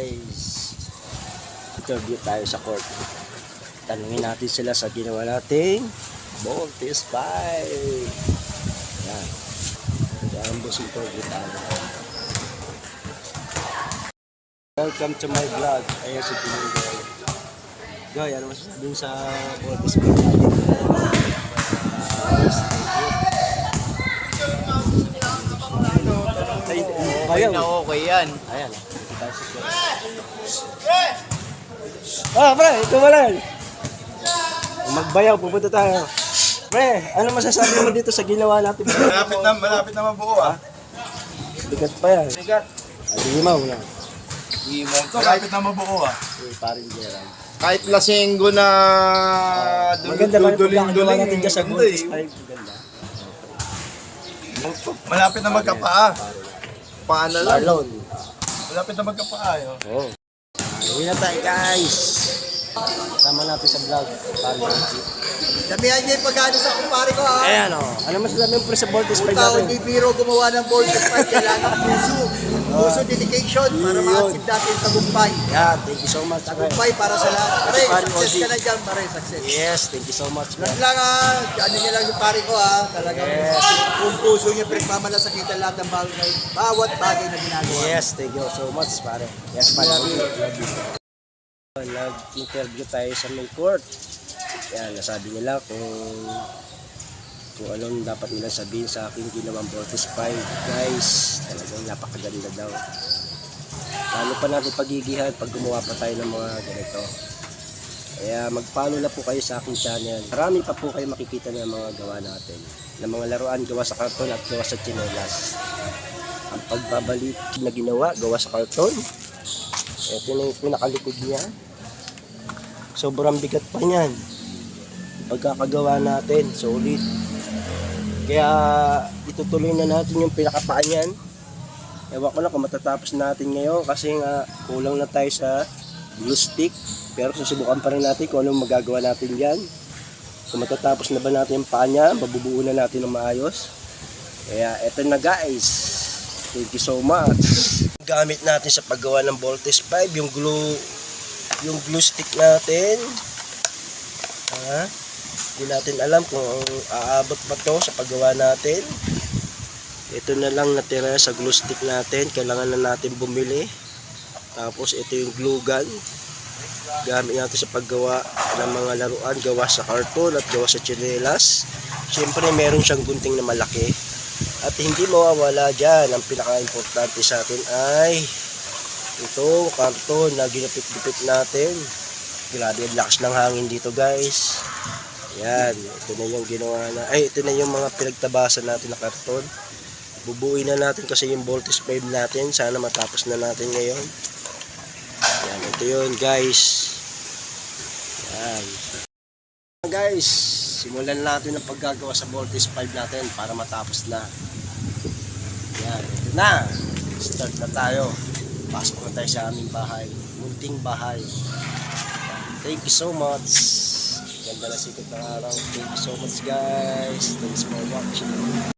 guys. Interview tayo sa court. Tanungin natin sila sa ginawa nating Voltes 5. Yan. Boss interview tayo. Welcome to my vlog. Ayan si Pinanggoy. Goy, ano masasabi mo sa Voltes 5 thank you. Ay, bayaw. na okay yan. Ayan. Ah, pre, ito lang. Magbayaw, pupunta tayo. Pre, ano masasabi mo dito sa ginawa natin? Malapit na, malapit na mabuo ah. Bigat pa yan. Sigat. Ay, di mo na. Malapit na mabuo ah. Eh, parin Gerald. Kahit lasinggo na pagkakagawa duling-duling, natin dyan sa Voltes eh. 5? Maganda. Malapit na magkapaa. paano lang. Marlon. Malapit na magkapaa yun. Oo. Uwi na tayo guys. Sama natin sa vlog. Damihan niyo yung pagkano sa kumpare ko ha. Ayan o. Ano masasabi mo pre sa Voltes 5 Puta, natin? hindi biro gumawa ng of five. Kailangan puso. Puso dedication para ma-achieve natin tagumpay. Yeah, thank you so much. Tagumpay para sa lahat. Pare, success ka na dyan, pare, success. Yes, thank you so much. Lang lang ha, ano niya lang yung pare ko ha. Talagang Yes. kung puso niya pinagmamalasakitan lahat ng bagay, bawat bagay na ginagawa. Yes, thank you so much, pare. Yes, pare. Love you. Nag-interview tayo sa may court. Yan, nasabi nila kung kung anong dapat nilang sabihin sa akin ginawang Voltes 5. Guys, talagang napakaganda daw. Lalo pa natin pagigihan pag gumawa pa tayo ng mga ganito. Kaya mag-follow na po kayo sa aking channel. Marami pa po kayo makikita ng mga gawa natin. Ng mga laruan gawa sa karton at gawa sa chinelas ang pagbabalik na ginawa, gawa sa karton. Ito na yung pinakalikod niya. Sobrang bigat pa niyan. Pagkakagawa natin, solid. Kaya itutuloy na natin yung pinakapaan niyan. Ewan ko na kung matatapos natin ngayon kasi nga kulang na tayo sa glue stick. Pero susubukan pa rin natin kung anong magagawa natin dyan. Kung matatapos na ba natin yung paa niya, mabubuo na natin ng maayos. Kaya eto na guys. Thank you so much. Gamit natin sa paggawa ng Voltes 5, yung glue yung glue stick natin. Ha? Hindi natin alam kung aabot ba to sa paggawa natin. Ito na lang natira sa glue stick natin. Kailangan na natin bumili. Tapos ito yung glue gun. Gamit natin sa paggawa ng mga laruan. Gawa sa karton at gawa sa chinelas. Siyempre meron siyang gunting na malaki. At hindi mawawala dyan, ang pinaka-importante sa atin ay ito, karton na ginapit-gipit natin. Grabe, lakas ng hangin dito guys. Yan, ito na yung ginawa na, ay ito na yung mga pinagtabasan natin na karton. Bubuuin na natin kasi yung voltage 5 natin. Sana matapos na natin ngayon. Yan, ito yun guys. Yan. Guys, simulan natin ang paggagawa sa voltage 5 natin para matapos na. Yan, ito na. Start na tayo. Pasok na tayo sa aming bahay. Munting bahay. Thank you so much. Ganda na sikat ng araw. Thank you so much guys. Thanks for watching.